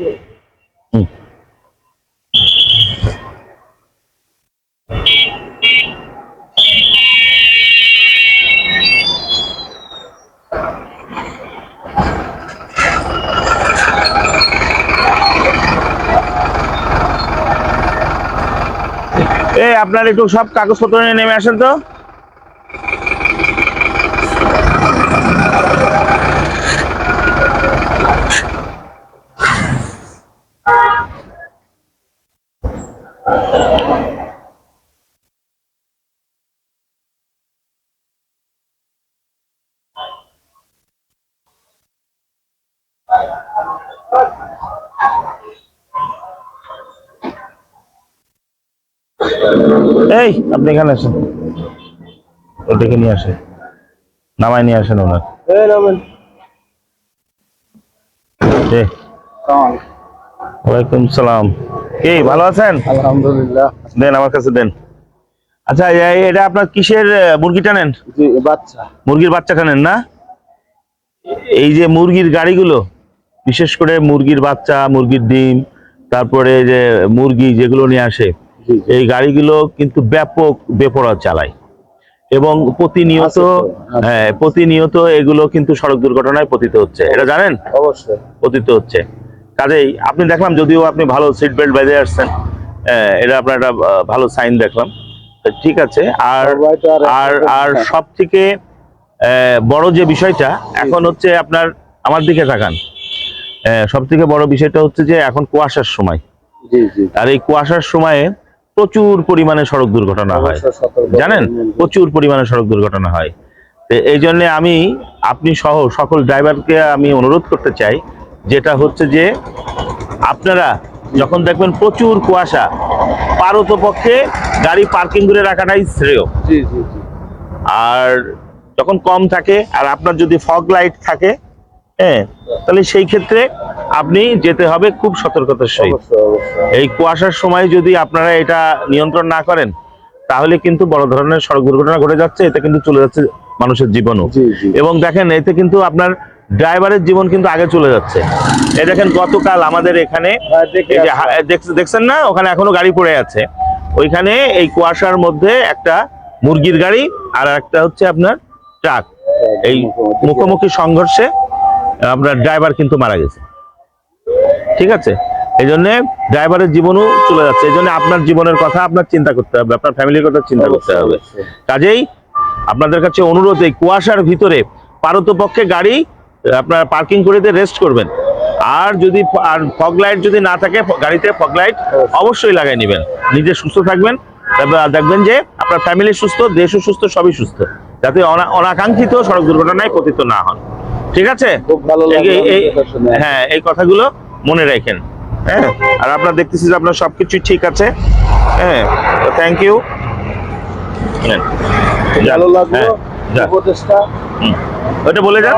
এই আপনার একটু সব কাগজপত্র নিয়ে নেমে আসেন তো। এই আপনি এখানে আসেন ওটাকে নিয়ে আসেন। নামায় নিয়ে আসেন ওনার ওয়ালাইকুম সালাম। কি ভালো আছেন? আলহামদুলিল্লাহ। দেন আমার কাছে দেন। আচ্ছা এটা আপনার কিসের মুরগিটা নেন? বাচ্চা। মুরগির বাচ্চাটা নেন না? এই যে মুরগির গাড়িগুলো বিশেষ করে মুরগির বাচ্চা মুরগির ডিম তারপরে যে মুরগি যেগুলো নিয়ে আসে এই গাড়িগুলো কিন্তু ব্যাপক বেপরোয়া চালায়। এবং প্রতিনিয়ত। হ্যাঁ প্রতিনিয়ত এগুলো কিন্তু সড়ক দুর্ঘটনায় পতিত হচ্ছে। এটা জানেন? অবশ্যই। পতিত হচ্ছে। কাজেই আপনি দেখলাম যদিও আপনি ভালো সিট বেল্ট বেঁধে আসছেন এটা আপনার একটা ভালো সাইন দেখলাম। ঠিক আছে আর আর সব থেকে বড় যে বিষয়টা এখন হচ্ছে আপনার আমার দিকে তাকান। সব থেকে বড় বিষয়টা হচ্ছে যে এখন কুয়াশার সময়। আর এই কুয়াশার সময়ে প্রচুর পরিমাণে সড়ক দুর্ঘটনা হয়। জানেন? প্রচুর পরিমাণে সড়ক দুর্ঘটনা হয়। এই জন্য আমি আপনি সহ সকল ড্রাইভারকে আমি অনুরোধ করতে চাই যেটা হচ্ছে যে আপনারা যখন দেখবেন প্রচুর কুয়াশা পারত পক্ষে গাড়ি পার্কিং করে রাখাটাই শ্রেয়। আর যখন কম থাকে আর আপনার যদি ফগ লাইট থাকে হ্যাঁ তাহলে সেই ক্ষেত্রে আপনি যেতে হবে খুব সতর্কতার সহিত। এই কুয়াশার সময় যদি আপনারা এটা নিয়ন্ত্রণ না করেন তাহলে কিন্তু বড় ধরনের সড়ক দুর্ঘটনা ঘটে যাচ্ছে এতে কিন্তু চলে যাচ্ছে মানুষের জীবনও। এবং দেখেন এতে কিন্তু আপনার ড্রাইভারের জীবন কিন্তু আগে চলে যাচ্ছে। এই দেখেন গতকাল আমাদের এখানে হ্যাঁ, দেখছেন না? ওখানে এখনও গাড়ি পড়ে আছে। ওইখানে এই কুয়াশার মধ্যে একটা মুরগির গাড়ি আর একটা হচ্ছে আপনার ট্রাক। এই মুখোমুখি সংঘর্ষে আপনার ড্রাইভার কিন্তু মারা গেছে। ঠিক আছে? এই জন্য ড্রাইভারের জীবনও চলে যাচ্ছে। এই জন্য আপনার জীবনের কথা আপনার চিন্তা করতে হবে আপনার ফ্যামিলির কথা চিন্তা করতে হবে। কাজেই আপনাদের কাছে অনুরোধ এই কুয়াশার ভিতরে পারতপক্ষে গাড়ি আপনার পার্কিং করে দিয়ে রেস্ট করবেন। আর যদি আর ফগ লাইট যদি না থাকে গাড়িতে ফগ লাইট অবশ্যই লাগাই নেবেন। নিজে সুস্থ থাকবেন তবে দেখবেন যে আপনার ফ্যামিলি সুস্থ দেশও সুস্থ সবই সুস্থ। যাতে অনাকাঙ্ক্ষিত সড়ক দুর্ঘটনায় পতিত না হন। ঠিক আছে। হ্যাঁ এই কথাগুলো মনে রাখেন। হ্যাঁ? আর আপনার দেখতেছি যে আপনার সবকিছু ঠিক আছে। হ্যাঁ? থ্যাংক ইউ ভালো লাগল। হ্যাঁ, উপদেশটা। ওটা বলে যান।